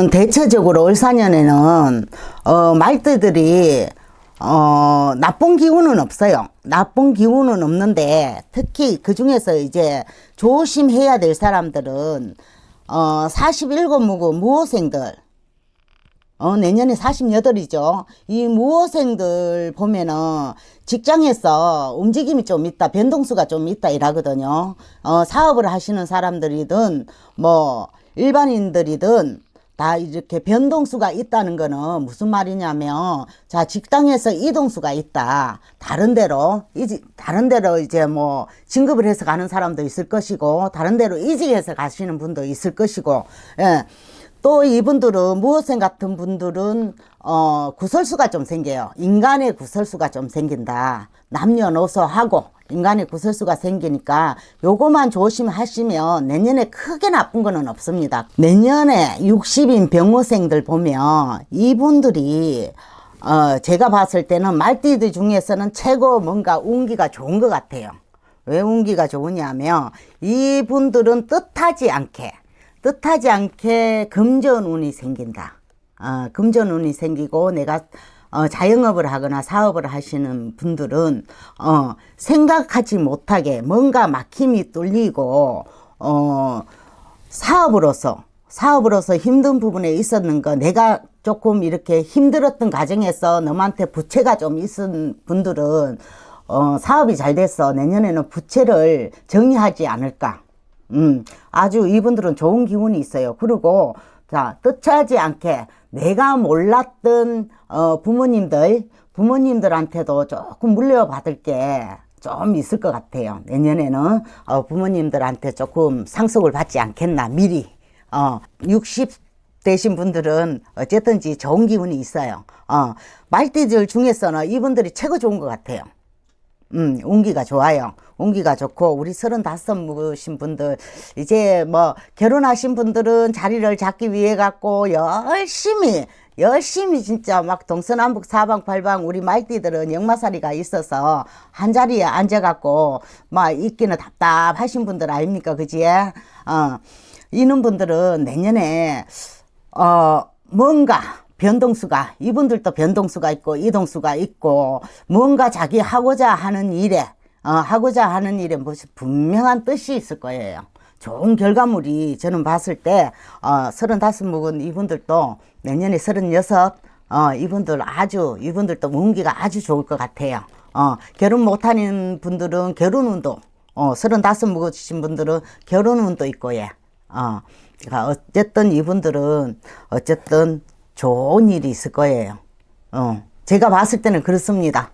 이번에는 대체적으로 을사년에는 어, 말띠들이 어, 나쁜 기운은 없어요. 나쁜 기운은 없는데 특히 그 중에서 이제 조심해야 될 사람들은 어, 47무고 무호생들 어, 내년에 48이죠. 이 무호생들 보면은 직장에서 움직임이 좀 있다, 변동수가 좀 있다 이라거든요. 어, 사업을 하시는 사람들이든 뭐 일반인들이든 다 이렇게 변동수가 있다는 거는 무슨 말이냐면 자 직장에서 이동수가 있다 다른 데로 이지 다른 데로 이제 뭐 진급을 해서 가는 사람도 있을 것이고 다른 데로 이직해서 가시는 분도 있을 것이고 예. 또 이분들은 무엇생 같은 분들은 어 구설수가 좀 생겨요. 인간의 구설수가 좀 생긴다. 남녀노소 하고 인간의 구설수가 생기니까 요거만 조심하시면 내년에 크게 나쁜 거는 없습니다. 내년에 60인 병호생들 보면 이분들이 어 제가 봤을 때는 말띠들 중에서는 최고 뭔가 운기가 좋은 것 같아요. 왜 운기가 좋으냐면 이분들은 뜻하지 않게 뜻하지 않게 금전운이 생긴다. 어, 금전운이 생기고 내가 어, 자영업을 하거나 사업을 하시는 분들은 어, 생각하지 못하게 뭔가 막힘이 뚫리고 어, 사업으로서 사업으로서 힘든 부분에 있었는 거 내가 조금 이렇게 힘들었던 과정에서 너한테 부채가 좀 있은 분들은 어, 사업이 잘 돼서 내년에는 부채를 정리하지 않을까. 음, 아주 이분들은 좋은 기운이 있어요. 그리고 자 뜻하지 않게 내가 몰랐던 어, 부모님들 부모님들한테도 조금 물려받을 게 좀 있을 것 같아요. 내년에는 어, 부모님들한테 조금 상속을 받지 않겠나 미리 어, 60 되신 분들은 어쨌든지 좋은 기운이 있어요. 어, 말띠들 중에서는 이분들이 최고 좋은 것 같아요. 음, 운기가 좋아요. 운기가 좋고, 우리 서른다섯 묵으신 분들, 이제 뭐, 결혼하신 분들은 자리를 잡기 위해 갖고, 열심히, 열심히 진짜 막 동서남북 사방팔방 우리 말띠들은 역마살이가 있어서 한 자리에 앉아갖고, 막 있기는 답답하신 분들 아닙니까? 그지? 어, 이런 분들은 내년에, 어, 뭔가, 변동수가 이분들도 변동수가 있고 이동수가 있고 뭔가 자기 하고자 하는 일에 어, 하고자 하는 일에 무슨 분명한 뜻이 있을 거예요. 좋은 결과물이 저는 봤을 때 어, 서른다섯 묵은 이분들도 내년에 서른여섯 어, 이분들 아주 이분들도 운기가 아주 좋을 것 같아요. 어, 결혼 못하는 분들은 결혼 운도 어, 서른다섯 묵으신 분들은 결혼 운도 있고 예. 어, 그러니까 어쨌든 이분들은 어쨌든 좋은 일이 있을 거예요. 어, 제가 봤을 때는 그렇습니다.